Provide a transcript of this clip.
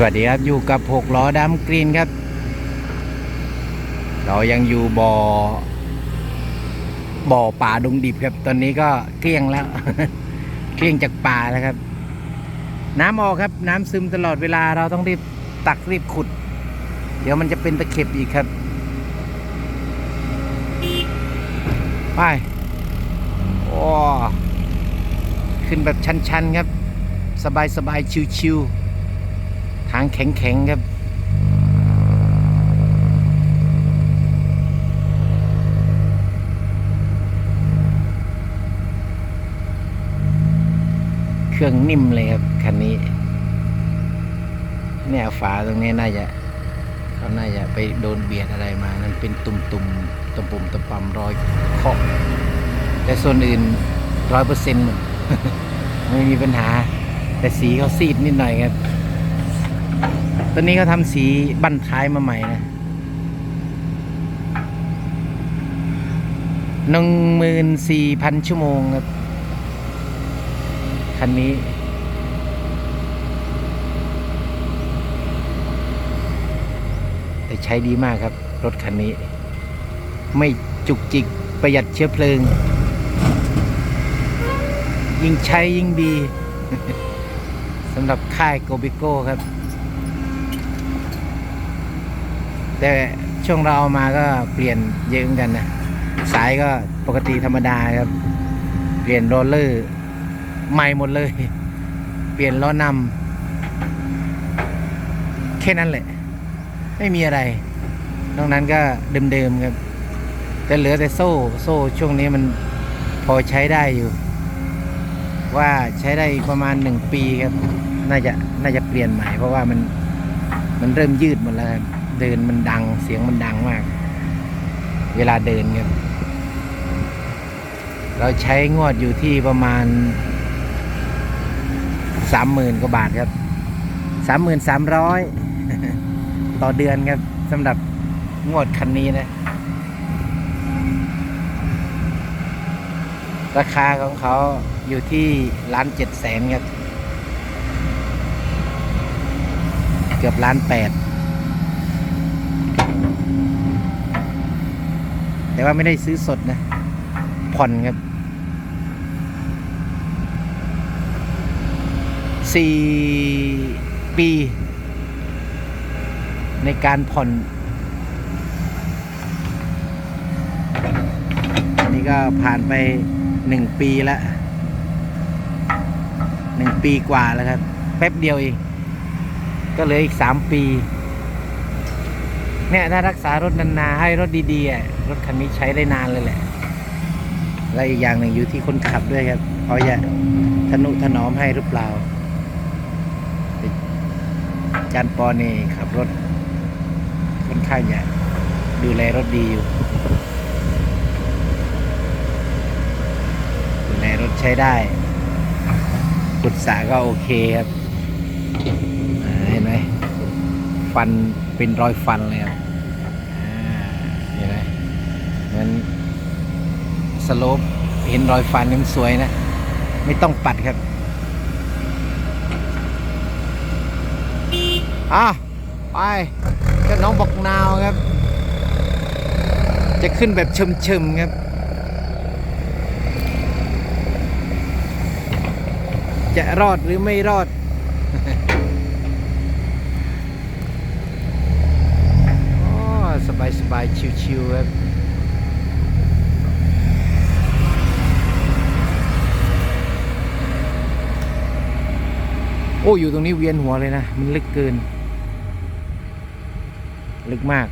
สวัสดีครับอยู่กับหกล้อดำกรีนครับ เรายังอยู่บ่อ บ่อป่าดงดิบครับ ตอนนี้ก็เกลี้ยงแล้ว เกลี้ยงจากป่าแล้วครับ น้ำออกครับ น้ำซึมตลอดเวลาเราต้องรีบตักรีบขุด เดี๋ยวมันจะเป็นตะเข็บอีกครับ ไปโอ้ขึ้นแบบชันๆครับ สบายๆชิวๆางแข็งๆครับเครื่องนิ่มเลยครับคันนี้เนี่ยฝาตรงนี้น่าจะเขาน่าจะไปโดนเบียดอะไรมา นั่นเป็นตุ่มๆตะปุ่มตะปำรอยเคาะแต่ส่วนอื่นร้อยเปอร์เซ็นต์หมดไม่มีปัญหา แต่สีเขาซีดนิดหน่อยครับ อนนี้เขาทำสีบั้นท้ายมาใหม่นะหนึ่งหมื่นสี่พันชั่วโมงครับ คันนี้ แต่ใช้ดีมากครับ รถคันนี้ ไม่จุกจิกประหยัดเชื้อเพลิง ยิ่งใช้ยิ่งดีสำหรับค่ายโกบิโก้ครับ แต่ช่วงเราเอามาก็เปลี่ยนเยอะเหมือนกันนะสายก็ปกติธรรมดาครับ เปลี่ยนโรลเลอร์ใหม่หมดเลย เปลี่ยนล้อนำแค่นั้นแหละ ไม่มีอะไรนอกนั้นก็เดิมๆครับ แต่เหลือแต่โซ่ โซ่ช่วงนี้มันพอใช้ได้อยู่ ว่าใช้ได้ประมาณหนึ่งปีครับ น่าจะน่าจะเปลี่ยนใหม่เพราะว่ามันมันเริ่มยืดหมดแล้วครับ เดินมันดังเสียงมันดังมาก เวลาเดินครับเราใช้งวดอยู่ที่ประมาณสามหมื่นกว่าบาทครับสามหมื่นสามร้อยต่อเดือนครับสำหรับงวดคันนี้นะ ราคาของเขาอยู่ที่ล้านเจ็ดแสนครับ เกือบล้านแปด แต่ว่าไม่ได้ซื้อสดนะ ผ่อนครับสี่ปี ในการผ่อนอันนี้ก็ผ่านไปหนึ่งปีแล้วหนึ่งปีกว่าแล้วครับ แป๊บเดียวเองก็เหลืออีกสามปี เนี่ยถ้ารักษารถนานๆให้รถดีๆรถคันนี้ใช้ได้นานเลยแหละและอีกอย่างหนึ่งอยู่ที่คนขับด้วยครับเขาจะทนุถนอมให้หรือเปล่าจานปอนี่ขับรถค่อนข้างจะดูแลรถดีอยู่ดูแลรถใช้ได้ขุดสระก็โอเคครับเห็นไหมฟัน เป็นรอยฟันเลยครับเห็นไหมเหมือนสโลปเห็นรอยฟันยังสวยนะ ไม่ต้องปัดครับอะไปก็น้องบอกนาวครับ จะขึ้นแบบชมๆครับ จะรอดหรือไม่รอด อ๋อสบายส บายๆ ชิวๆครับโอ้ อยู่ตรงนี้เวียนหัวเลยนะ มันลึกเกิน ลึกมาก